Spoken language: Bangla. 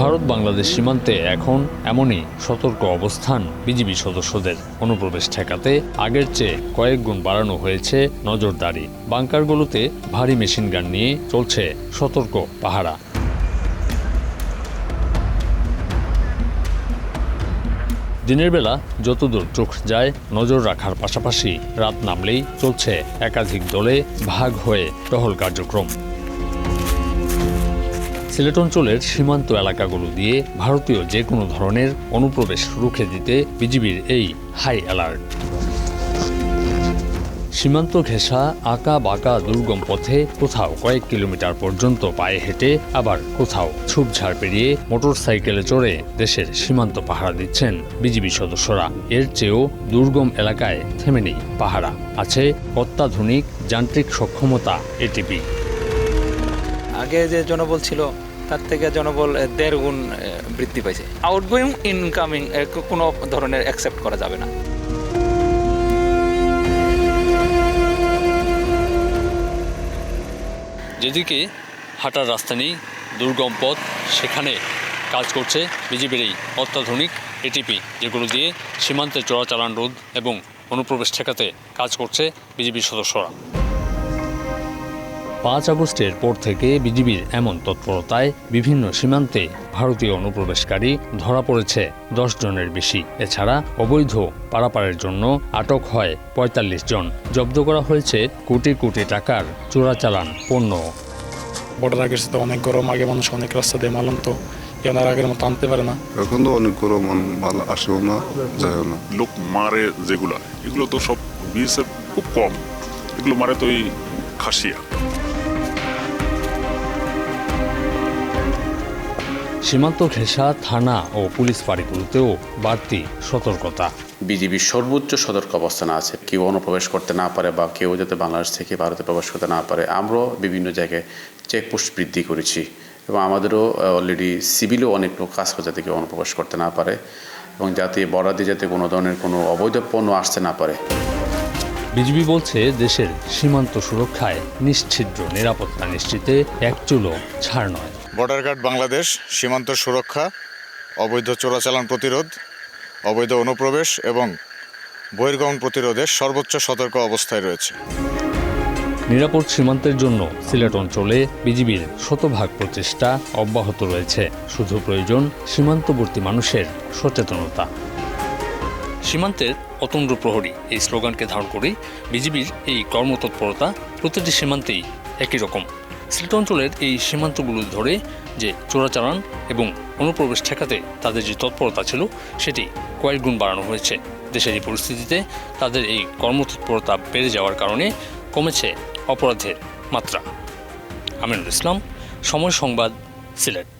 ভারত বাংলাদেশ সীমান্তে এখন এমনই সতর্ক অবস্থান বিজিবি সদস্যদের। অনুপ্রবেশ ঠেকাতে আগের চেয়ে কয়েক গুণ বাড়ানো হয়েছে নজরদারি। বাংকারগুলোতে ভারী মেশিনগান নিয়ে চলছে সতর্ক পাহারা। দিনের বেলা যতদূর চোখ যায়, নজর রাখার পাশাপাশি রাত নামলেই চলছে একাধিক দলে ভাগ হয়ে টহল কার্যক্রম। সিলেট অঞ্চলের সীমান্ত এলাকাগুলো দিয়ে ভারতীয় যে কোনো ধরনের অনুপ্রবেশ রুখে দিতে বিজিবির এই হাই অ্যালার্ট। সীমান্ত ঘেঁষা, আঁকা বাঁকা দুর্গম পথে কোথাও কয়েক কিলোমিটার পর্যন্ত পায়ে হেঁটে আবার কোথাও ঝুপঝাড় পেরিয়ে মোটর সাইকেলে চড়ে দেশের সীমান্ত পাহারা দিচ্ছেন বিজিবি সদস্যরা। এর চেয়েও দুর্গম এলাকায় থেমে নেই পাহারা। আছে অত্যাধুনিক যান্ত্রিক সক্ষমতা, এটিপি। আগে যে জনবল ছিল তার থেকে জনবল দেড় গুণ বৃদ্ধি পাইছে। আউটগোয়িং ইনকামিং কোনো ধরনের অ্যাকসেপ্ট করা যাবে না। যেদিকে হাঁটার রাস্তা নেই, দুর্গম পথ, সেখানে কাজ করছে বিজেপির এই অত্যাধুনিক এটিপি যেগুলো দিয়ে সীমান্তে চোরাচালান রোধ এবং অনুপ্রবেশ ঠেকাতে কাজ করছে বিজেপির সদস্যরা। পাঁচ আগস্টের পর থেকে বিজিবির এমন তৎপরতায় বিভিন্ন সীমান্তে ভারতীয় অনুপ্রবেশকারী ধরা পড়েছে দশ জনের বেশি। এছাড়া অবৈধ পারাপারের জন্য আটক হয় পঁয়তাল্লিশ জন। জব্দ করা হয়েছে কোটি কোটি টাকার চোরাচালান পণ্য। বর্ডার আগের সাথে অনেক গরম আগে মানুষ অনেক রাস্তা দিয়ে মাল আনতো এখন আর আগের মতো আনতে পারে না। এখন তো অনেক গরম মাল আসেও না যায়ও না। লোক মারে যেগুলো এগুলো তো সব বিএসএফ খুব কম। এগুলো মারে তো ওই খাসিয়া। সীমান্ত ঘেঁষা থানা ও পুলিশ ফাঁড়িগুলোতেও বাড়তি সতর্কতা। বিজিবির সর্বোচ্চ সতর্ক অবস্থানে আছে। কেউ অনুপ্রবেশ করতে না পারে বা কেউ যাতে বাংলাদেশ থেকে ভারতে প্রবেশ করতে না পারে। আমরাও বিভিন্ন জায়গায় চেকপোস্ট বৃদ্ধি করেছি এবং আমাদেরও অলরেডি সিভিলও অনেক লোক কাজ করে যাতে কেউ অনুপ্রবেশ করতে না পারে এবং যাতে বর্ডার দিয়ে যাতে কোনো ধরনের কোনো অবৈধ পণ্য আসতে না পারে। বিজিবি বলছে দেশের সীমান্ত সুরক্ষায় নিশ্ছিদ্র নিরাপত্তা নিশ্চিতে এক চুলো ছাড় নয়। বর্ডার গার্ড বাংলাদেশ সীমান্ত সুরক্ষা, অবৈধ চোরাচালান প্রতিরোধ, অবৈধ অনুপ্রবেশ এবং বহির্গমন প্রতিরোধে সর্বোচ্চ সতর্ক অবস্থায় রয়েছে। নিরাপদ সীমান্তের জন্য সিলেট অঞ্চলে বিজিবির শতভাগ প্রচেষ্টা অব্যাহত রয়েছে। শুধু প্রয়োজন সীমান্তবর্তী মানুষের সচেতনতা। সীমান্তের অতন্দ্র প্রহরী এই স্লোগানকে ধারণ করে বিজিবির এই কর্মতৎপরতা প্রতিটি সীমান্তেই একই রকম। সিলেট অঞ্চলের এই সীমান্তগুলো ধরে যে চোরাচালান এবং অনুপ্রবেশ ঠেকাতে তাদের যে তৎপরতা ছিল, সেটি কয়েক গুণ বাড়ানো হয়েছে। দেশের এই পরিস্থিতিতে তাদের এই কর্মতৎপরতা বেড়ে যাওয়ার কারণে কমেছে অপরাধের মাত্রা। আমিনুল ইসলাম, সময় সংবাদ, সিলেট।